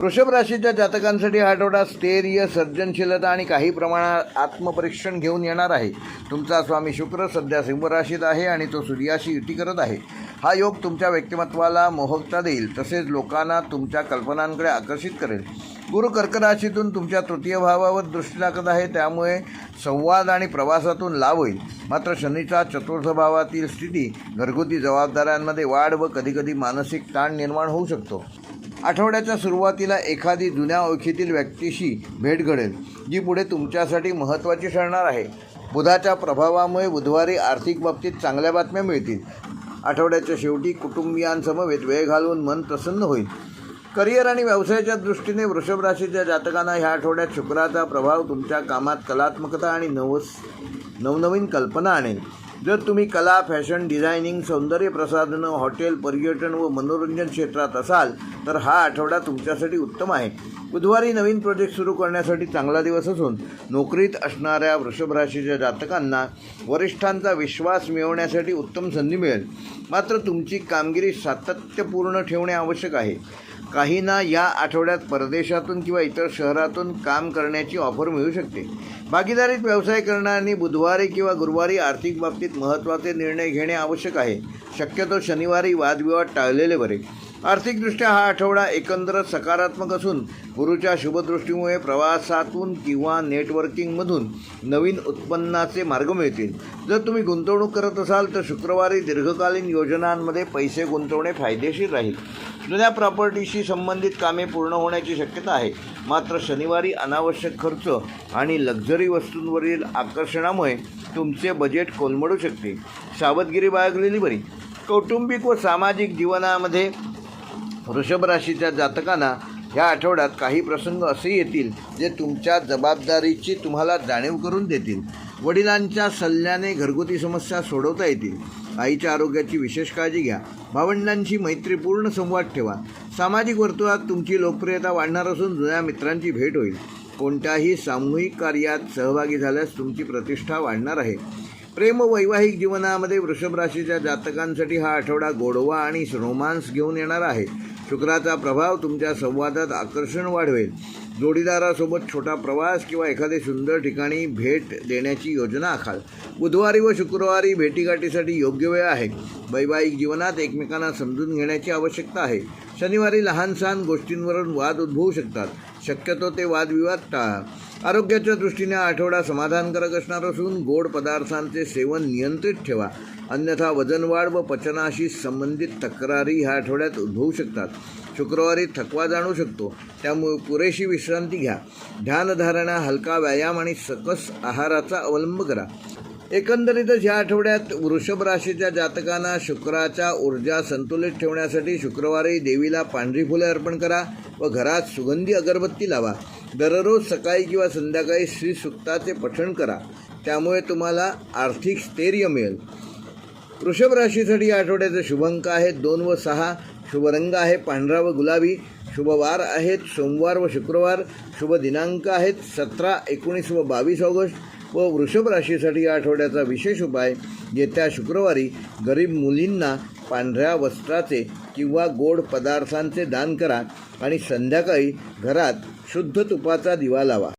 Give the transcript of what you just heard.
वृषभ राशीच्या जातकांसाठी हा आठवडा स्थैर्य सर्जनशीलता आणि काही प्रमाणात आत्मपरीक्षण घेऊन येणार आहे. तुमचा स्वामी शुक्र सध्या सिंह राशीत आहे आणि तो सूर्याशी युती करत आहे. हा योग तुमच्या व्यक्तिमत्वाला मोहकता देईल तसेच लोकांना तुमच्या कल्पनांकडे आकर्षित करेल. गुरु कर्क राशीतून तुमच्या तृतीय भावावर दृष्टी टाकत आहे त्यामुळे संवाद आणि प्रवासातून लाभ होईल. मात्र शनीचा चतुर्थ भावातील स्थिती घरगुती जबाबदाऱ्यांमध्ये वाढ व कधीकधी मानसिक ताण निर्माण होऊ शकतो. आठवड्याच्या सुरुवातीला एखादी जुन्या ओळखीतील व्यक्तीशी भेट घडेल जी पुढे तुमच्यासाठी महत्त्वाची ठरणार आहे. बुधाच्या प्रभावामुळे बुधवारी आर्थिक बाबतीत चांगल्या बातम्या मिळतील. आठवड्याच्या शेवटी कुटुंबियांसमवेत वेळ घालवून मन प्रसन्न होईल. करिअर आणि व्यवसायाच्या दृष्टीने वृषभ राशीच्या जातकांना ह्या आठवड्यात शुक्राचा प्रभाव तुमच्या कामात कलात्मकता आणि नवस नवनवीन कल्पना आणेल. जर तुम्ही कला फॅशन डिझायनिंग सौंदर्य प्रसाधनं हॉटेल पर्यटन व मनोरंजन क्षेत्रात असाल तर हा आठवडा तुमच्यासाठी उत्तम आहे. बुधवारी नवीन प्रोजेक्ट सुरू करण्यासाठी चांगला दिवस असून नोकरीत असणाऱ्या वृषभ राशीच्या जातकांना वरिष्ठांचा विश्वास मिळवण्यासाठी उत्तम संधी मिळेल. मात्र तुमची कामगिरी सातत्यपूर्ण ठेवणे आवश्यक आहे. काहींना या आठवड्यात परदेशातून किंवा इतर शहरातून काम करण्याची ऑफर मिळू शकते. भागीदारीत व्यवसाय करणाऱ्यांनी बुधवारी किंवा गुरुवारी आर्थिक बाबतीत महत्त्वाचे निर्णय घेणे आवश्यक आहे. शक्यतो शनिवारी वादविवाद टाळलेले बरे. आर्थिकदृष्ट्या हा आठवडा एकंदरच सकारात्मक असून गुरुच्या शुभदृष्टीमुळे प्रवासातून किंवा नेटवर्किंगमधून नवीन उत्पन्नाचे मार्ग मिळतील. जर तुम्ही गुंतवणूक करत असाल तर शुक्रवारी दीर्घकालीन योजनांमध्ये पैसे गुंतवणे फायदेशीर राहील. जुन्या प्रॉपर्टीशी संबंधित कामे पूर्ण होण्याची शक्यता आहे. मात्र शनिवारी अनावश्यक खर्च आणि लक्झरी वस्तूंवरील आकर्षणामुळे तुमचे बजेट कोलमडू शकते. सावधगिरी बाळगलेली बरी. कौटुंबिक व सामाजिक जीवनामध्ये वृषभ राशीच्या जातकांना या आठवड्यात काही प्रसंग असे येतील जे तुमच्या जबाबदारीची तुम्हाला जाणीव करून देतील. वडिलांच्या सल्ल्याने घरगुती समस्या सोडवता येतील. आईच्या आरोग्याची विशेष काळजी घ्या. भावंडांशी मैत्रीपूर्ण संवाद ठेवा. सामाजिक वर्तुळात तुमची लोकप्रियता वाढणार असून जुन्या मित्रांची भेट होईल. कोणत्याही सामूहिक कार्यात सहभागी झाल्यास तुमची प्रतिष्ठा वाढणार आहे. प्रेम वैवाहिक जीवनामध्ये वृषभ राशीच्या जातकांसाठी हा आठवडा गोडवा आणि रोमांस घेऊन येणार आहे. शुक्राचा प्रभाव तुमच्या संवादात आकर्षण वाढवेल. जोडीदारासोबत छोटा प्रवास किंवा एखादे सुंदर ठिकाणी भेट देण्याची योजना आखाल. बुधवारी व शुक्रवारी भेटीगाठीसाठी योग्य वेळ आहे. वैवाहिक जीवनात एकमेकांना समजून घेण्याची आवश्यकता आहे. शनिवारी लहान सहान गोष्टींवरून वाद उद्भवू शकतात. शक्यतो ते वादविवाद टाळा. आरोग्याच्या दृष्टीने आठवडा समाधानकारक असणार असून गोड पदार्थांचे सेवन नियंत्रित ठेवा. अन्यथा वजनवाढ व पचनाशी संबंधित तक्रारी ह्या आठवड्यात उद्भवू शकतात. शुक्रवारी थकवा जाणू शकतो. त्यामुळे पुरेशी विश्रांती घ्या. ध्यानधारणा हलका व्यायाम आणि सकस आहाराचा अवलंब करा. एकंदरीतच या आठवड्यात वृषभ राशीच्या जातकांना शुक्राच्या ऊर्जा संतुलित ठेवण्यासाठी शुक्रवारी देवीला पांढरी फुले अर्पण करा व घरात सुगंधी अगरबत्ती लावा. दररोज सकाळी किंवा संध्याकाळी श्री सुक्ताचे पठण करा. त्यामुळे तुम्हाला आर्थिक स्थैर्य मिळेल. वृषभ राशीसाठी या आठवड्याचे शुभंक आहेत दोन व सहा. शुभ रंग आहे पांढरा व गुलाबी. शुभ वार आहेत सोमवार व शुक्रवार. शुभ दिनांक आहेत सतरा एकोणीस व बावीस ऑगस्ट. व वृषभ राशीसाठी या आठवड्याचा विशेष उपाय येत्या शुक्रवारी गरीब मुलींना पांढऱ्या वस्त्राचे किंवा गोड पदार्थांचे दान करा आणि संध्याकाळी घरात शुद्ध तुपाचा दिवा लावा.